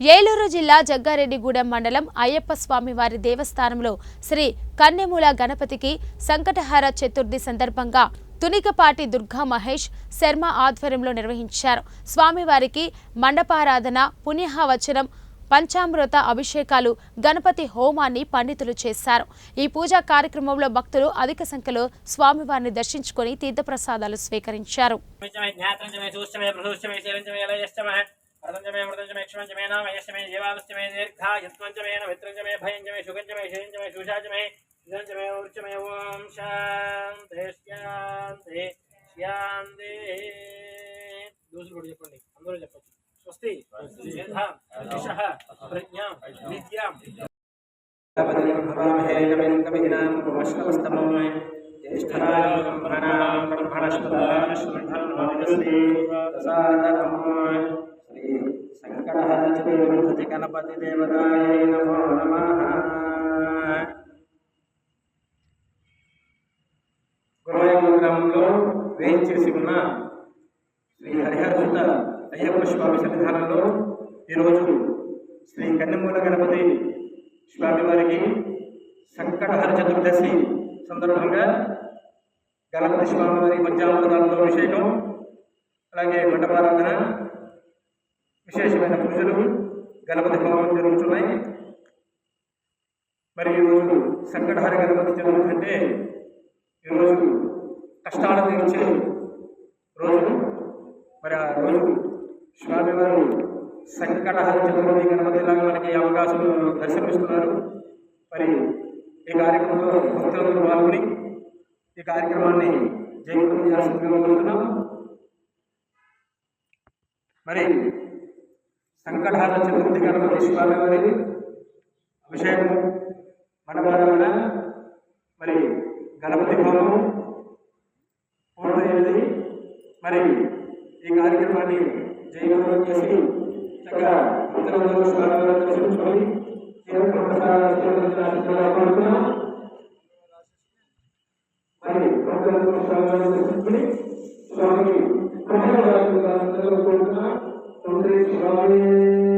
ఏలూరు జిల్లా జగ్గారెడ్డిగూడెం మండలం అయ్యప్ప స్వామి వారి దేవస్థానంలో శ్రీ కన్నెమూల గణపతికి సంకటహార చతుర్థి సందర్భంగా తునికపాటి దుర్గా మహేష్ శర్మ ఆధ్వర్యంలో నిర్వహించారు స్వామివారికి మండపారాధన పుణ్యహవచనం పంచామృత అభిషేకాలు గణపతి హోమాన్ని పండితులు చేశారు ఈ పూజా కార్యక్రమంలో భక్తులు అధిక సంఖ్యలో స్వామివారిని దర్శించుకొని తీర్థప్రసాదాలు స్వీకరించారు పంచమే జ్ఞాతంచమే సూష్టమే ప్రసూష్టమే శైలంచమే లయష్టమే అర్థంచమే మృతంచమే క్షమంచమే నామయష్టమే జీవాలష్టమే దీర్ఘా యత్వంచమే నవిత్రంచమే భయంచమే శుగంచమే శయంచమే శుషాచమే ఇదంచమే వృక్షమే ఓం శాంతి శాంతి శాంతి దూసులు కూడా చెప్పండి అందరూ చెప్పండి స్వస్తి మేధాం దిశః ప్రజ్ఞాం విద్యాం గణపతి దేవతాయ నమో నమః గ్రామంలో వేయించేసి ఉన్న శ్రీ హరిహరసుత అయ్యప్ప స్వామి సన్నిధానంలో ఈరోజు శ్రీ కన్నెమూల గణపతి స్వామి వారికి సంకటహర చతుర్దశి సందర్భంగా గణపతి స్వామి వారి పంచామృతాలతో అభిషేకం అలాగే మండపారాధన విశేషమైన పూజలు గణపతి హోమం జరుగుతున్నాయి. మరి ఈరోజు సంకటహారి గణపతి జరుగుతుంటే ఈరోజు కష్టాలు తీర్చే రోజు. మరి ఆ రోజు స్వామివారు సంకటహారి చతుర్థి గణపతిలాగా మనకి అవకాశం దర్శనమిస్తున్నారు. మరి ఈ కార్యక్రమంలో భక్తులందరూ పాల్గొని ఈ కార్యక్రమాన్ని జయప్రదం చేయాల్సిందిగా కోరుతున్నాం. మరి సంకటహర చతుర్థి గణపతి స్వామివారి అభిషేకం మనవాదన మరి గణపతి హోమం పూర్తయినది మరి ఈ కార్యక్రమాన్ని జయగౌరవం చేసి చక్కగా భక్తులందరూ స్వామివారిని దర్శించుకొని glória.